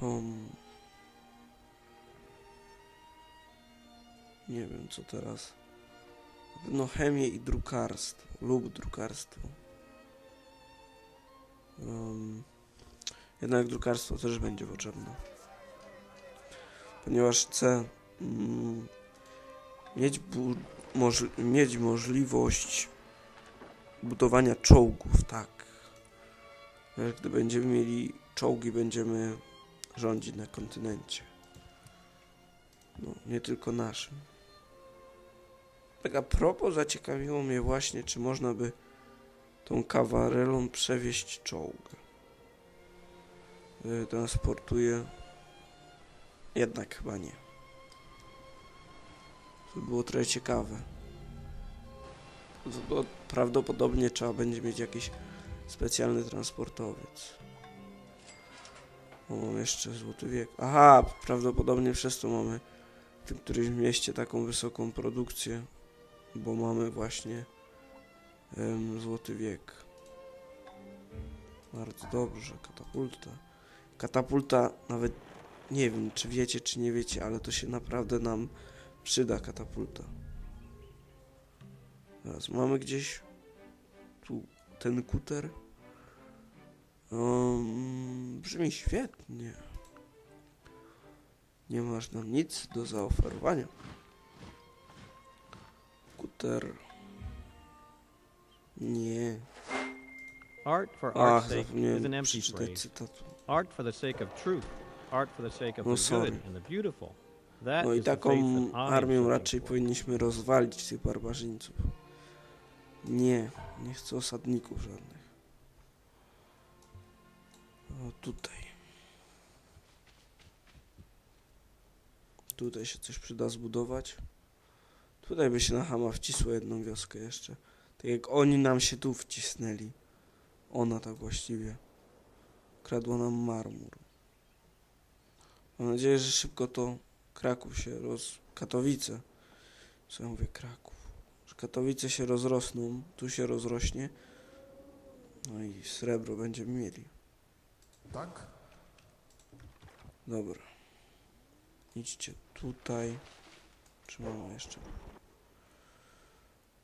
Um, nie wiem co teraz. Pewno chemię i drukarstwo lub drukarstwo. Um, jednak drukarstwo też będzie potrzebne. Ponieważ chcę mm, mieć, możli- mieć możliwość budowania czołgów, tak. Gdy będziemy mieli czołgi, będziemy rządzić na kontynencie. No, nie tylko naszym. Tak a propos, zaciekawiło mnie właśnie, czy można by tą kawarelą przewieźć czołg. Y, Transportuje. Jednak chyba nie. To by było trochę ciekawe. Prawdopodobnie trzeba będzie mieć jakiś specjalny transportowiec. O, jeszcze złoty wiek. Aha, prawdopodobnie przez to mamy w tym którymś mieście taką wysoką produkcję, bo mamy właśnie em, złoty wiek. Bardzo dobrze, katapulta. Katapulta, nawet nie wiem, czy wiecie, czy nie wiecie, ale to się naprawdę nam przyda, katapulta. Teraz mamy gdzieś tu ten kuter. Um, brzmi świetnie. Nie masz nam nic do zaoferowania. Kuter. Nie. Art for Ach, art's sake is an empty phrase. cytatu. Art for the sake of truth. Art for the sake of No the good and the beautiful. That No i taką seeking raczej powinniśmy rozwalić tych barbarzyńców. Nie, nie chcę osadników żadnych. Tutaj. Tutaj się coś przyda zbudować. Tutaj by się na Hama wcisło jedną wioskę jeszcze. Tak jak oni nam się tu wcisnęli. Ona tak właściwie. Kradła nam marmur. Mam nadzieję, że szybko to Kraków się roz... Katowice. Co ja mówię Kraków? Że Katowice się rozrosną, tu się rozrośnie. No i srebro będziemy mieli. Tak? Dobra. Idźcie tutaj. Czy mamy jeszcze?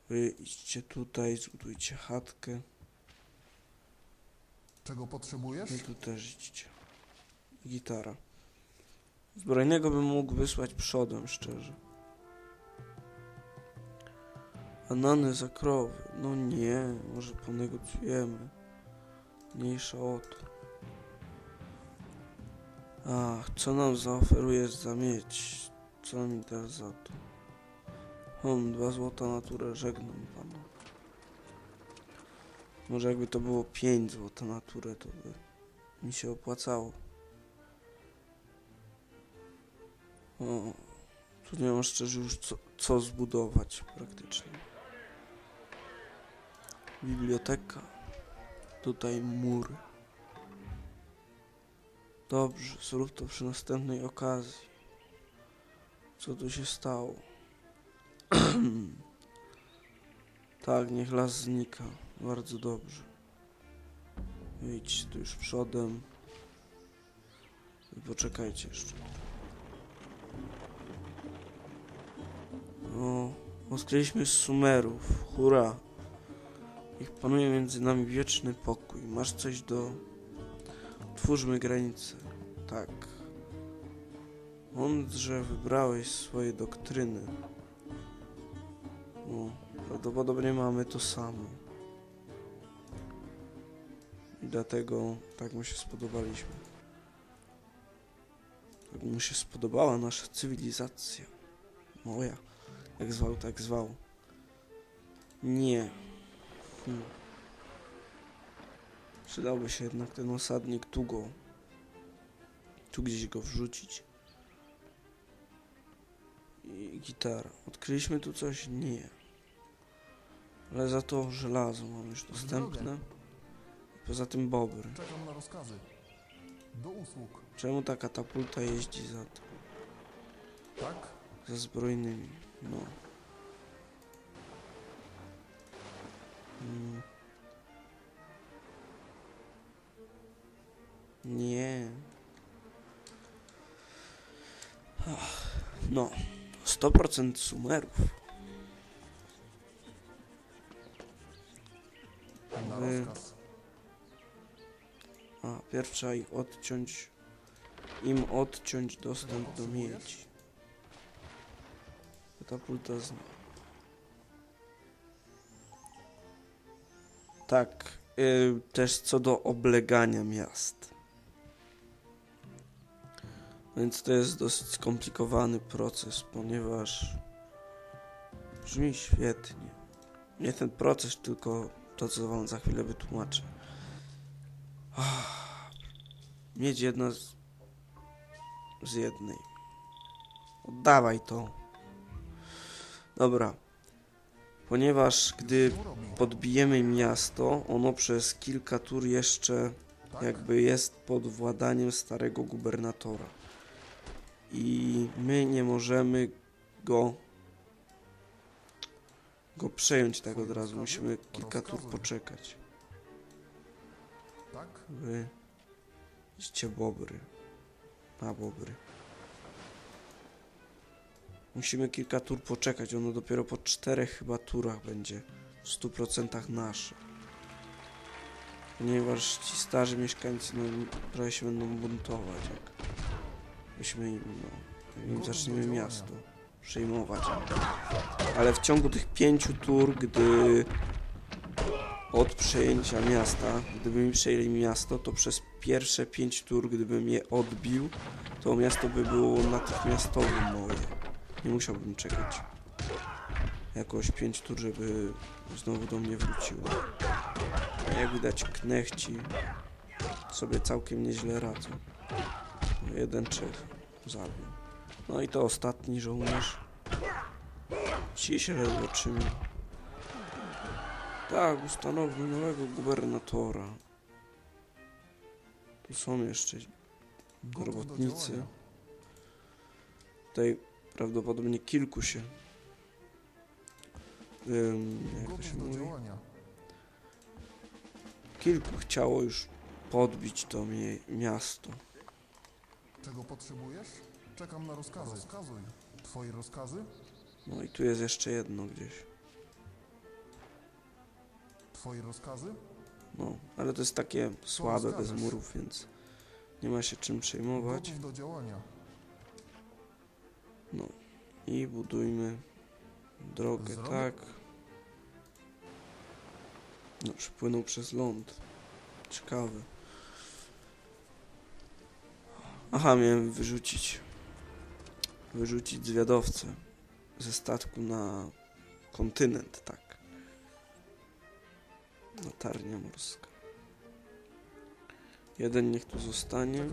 Wy idźcie tutaj, zbudujcie chatkę. Czego potrzebujesz? I tu też idźcie. Gitara. Zbrojnego bym mógł wysłać przodem, szczerze. Anany za krowy. No nie, może ponegocjujemy. Mniejsza o to. Ach, co nam zaoferujesz za mieć? Co mi dasz za to? Hom, dwa złota naturę, żegnam pana. Może jakby to było 5 złota naturę, to by mi się opłacało. O, tu nie mam szczerze już co, co zbudować praktycznie. Biblioteka. Tutaj mury. Dobrze, zrób to przy następnej okazji. Co tu się stało? tak, niech las znika. Bardzo dobrze. Idź tu już przodem. Poczekajcie jeszcze. O, odkryliśmy Sumerów. Hurra. Niech panuje między nami wieczny pokój. Masz coś do... Twórzmy granicę. Tak. Mądrze wybrałeś swoje doktryny. No, prawdopodobnie mamy to samo. I dlatego tak mu się spodobaliśmy. Tak mu się spodobała nasza cywilizacja. Moja. Jak zwał, tak zwał. Nie. Hmm. Przydałby się jednak ten osadnik tu go. Tu gdzieś go wrzucić. I gitara. Odkryliśmy tu coś? Nie. Ale za to żelazo mam już dostępne. Poza tym bobry. Czekam na rozkazy. Do usług. Czemu ta katapulta jeździ za to? Tak? Za zbrojnymi. No. Mm. Nie. No, 100% sumerów. Wy-. A, pierwsza ich odciąć, im odciąć dostęp do miedzi. Katapulta z... Tak, y, też co do oblegania miast. Więc to jest dosyć skomplikowany proces, ponieważ brzmi świetnie. Nie ten proces, tylko to, co wam za chwilę wytłumaczę. Mieć jedna z, z jednej. Oddawaj to. Dobra. Ponieważ gdy podbijemy miasto, ono przez kilka tur jeszcze jakby jest pod władaniem starego gubernatora. I my nie możemy go go przejąć tak od razu. Musimy kilka tur poczekać. Tak? Wy idźcie bobry. Na bobry. Musimy kilka tur poczekać. Ono dopiero po czterech chyba turach będzie w 100% nasze. Ponieważ ci starzy mieszkańcy no, trochę się będą buntować, jak im, no, zaczniemy miasto przejmować. Ale w ciągu tych pięciu tur, gdy od przejęcia miasta, gdyby mi przejęli miasto, to przez pierwsze pięć tur, gdybym je odbił, to miasto by było natychmiastowo moje. Nie musiałbym czekać jakoś pięć tur, żeby znowu do mnie wróciło. A jak widać, knechci sobie całkiem nieźle radzą. No, jeden Czech zabił. No i to ostatni żołnierz. Ci się trzymią. Tak, ustanowmy nowego gubernatora. Tu są jeszcze robotnicy. Tutaj prawdopodobnie kilku się. Ym, jak to się mówi? Kilku chciało już podbić to miasto. Czego potrzebujesz? Czekam na rozkazy. Rozkazuj. Twoje rozkazy? No i tu jest jeszcze jedno gdzieś. Twoje rozkazy? No, ale to jest takie słabe, bez murów, więc nie ma się czym przejmować. Gotów do działania. No i budujmy drogę, Zrobię- tak. No, przepłynął przez ląd. Ciekawy. Aha, miałem wyrzucić. Wyrzucić zwiadowcę ze statku na kontynent, tak. Latarnia morska. Jeden niech tu zostanie,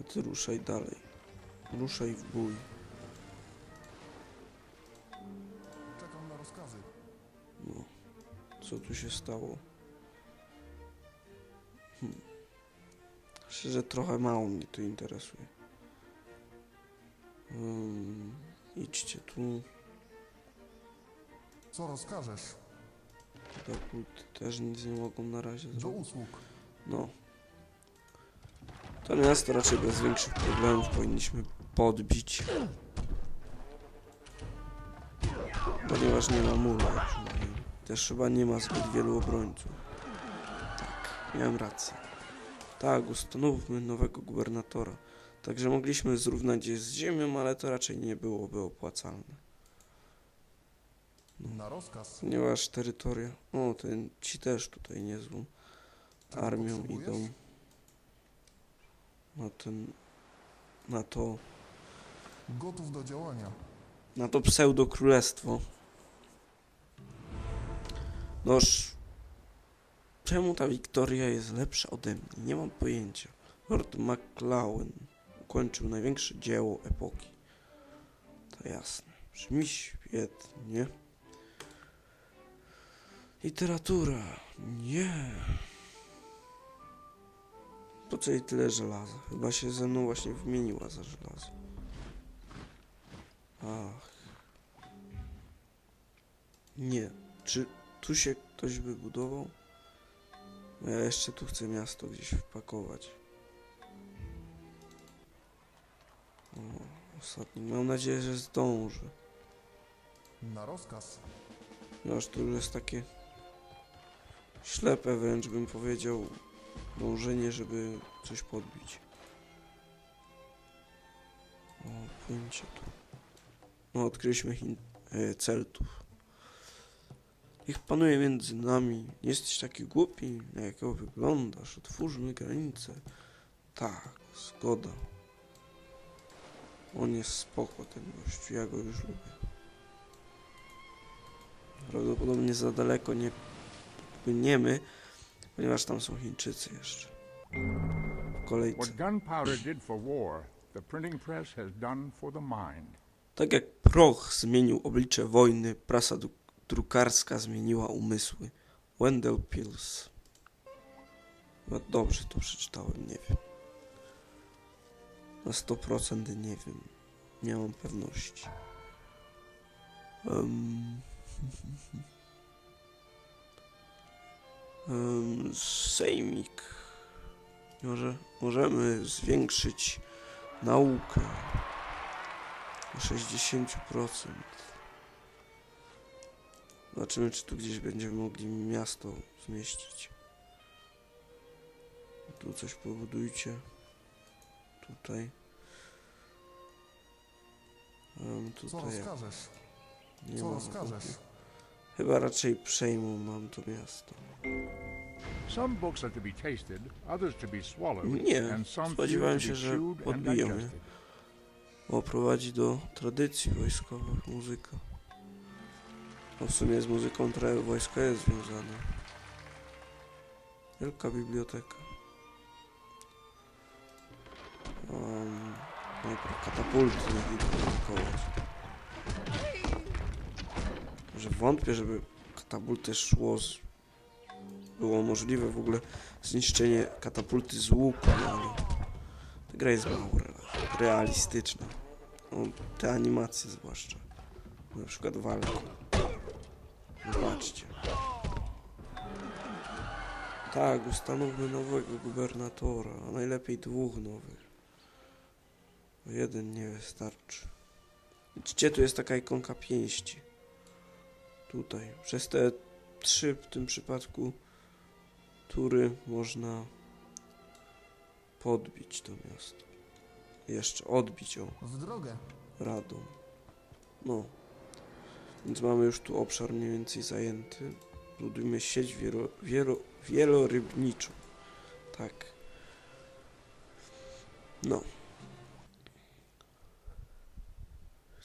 a ty ruszaj dalej. Ruszaj w bój. Czekam na rozkazy. No, co tu się stało? Hmm. Szczerze, trochę mało mnie to interesuje. Um, idźcie tu. Co rozkażesz? Katapulty też nic nie mogą na razie Do zrobić. usług. No. To miasto raczej bez większych problemów powinniśmy podbić. Ponieważ nie ma mówiłem. Też chyba nie ma zbyt wielu obrońców. Tak, miałem rację. Tak, ustanówmy nowego gubernatora. Także mogliśmy zrównać je z ziemią, ale to raczej nie byłoby opłacalne. Na rozkaz. Ponieważ terytoria... O, ten, ci też tutaj niezłą Czego armią potrzebujesz? idą na ten, na to, Gotów do działania. na to pseudo królestwo. Noż, czemu ta Wiktoria jest lepsza ode mnie? Nie mam pojęcia. Lord MacLauen ukończył największe dzieło epoki. To jasne. Brzmi świetnie. Literatura. Nie. Po co jej tyle żelaza? Chyba się ze mną właśnie wymieniła za żelazo. Ach. Nie. Czy tu się ktoś wybudował? No Ja jeszcze tu chcę miasto gdzieś wpakować. O. Ostatni. Mam nadzieję, że zdążę. Na rozkaz. Aż to już jest takie ślepe wręcz bym powiedział dążenie, żeby coś podbić. O, płyńcie tu. No, odkryliśmy Chin e, Celtów. Ich panuje między nami. Nie jesteś taki głupi, na jakiego wyglądasz. Otwórzmy granice. Tak, zgoda. On jest spoko, ten gościu. Ja go już lubię. Prawdopodobnie za daleko nie płyniemy, ponieważ tam są Chińczycy jeszcze. W kolejce. Tak jak proch zmienił oblicze wojny, prasa drukarska zmieniła umysły. Wendell Pills. No dobrze to przeczytałem, nie wiem. Na 100% nie wiem. Nie mam pewności. Um, um, sejmik. Może możemy zwiększyć naukę na 60%. Zobaczymy, czy tu gdzieś będziemy mogli miasto zmieścić. Tu coś pobudujcie. Tutaj. Um, Co tutaj jak rozkażesz? nie Co rozkażesz? Chyba raczej przejmą mam to miasto. Some books are to be tasted, others to be swallowed, Nie, spodziewałem się, że podbiją mnie. O, prowadzi do tradycji wojskowych muzyka. No w sumie z muzyką trochę wojsko jest związane. Wielka biblioteka. Um, najpierw katapulty mogli produkować. Że wątpię, żeby katapulty szło z... Było możliwe w ogóle zniszczenie katapulty z łuku, no ale... Ta gra jest mało re- realistyczna. No, te animacje zwłaszcza. Na przykład walka. Tak, ustanówmy nowego gubernatora, a najlepiej dwóch nowych. Bo jeden nie wystarczy. Widzicie, tu jest taka ikonka pięści. Tutaj. Przez te trzy w tym przypadku tury można podbić to miasto. Jeszcze odbić o W drogę. Radom. No. Więc mamy już tu obszar mniej więcej zajęty. Budujmy sieć wielo, wielo, wielorybniczą. Tak. No.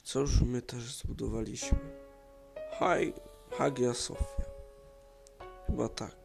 Co już my też zbudowaliśmy? Hagia Sofia. Chyba tak.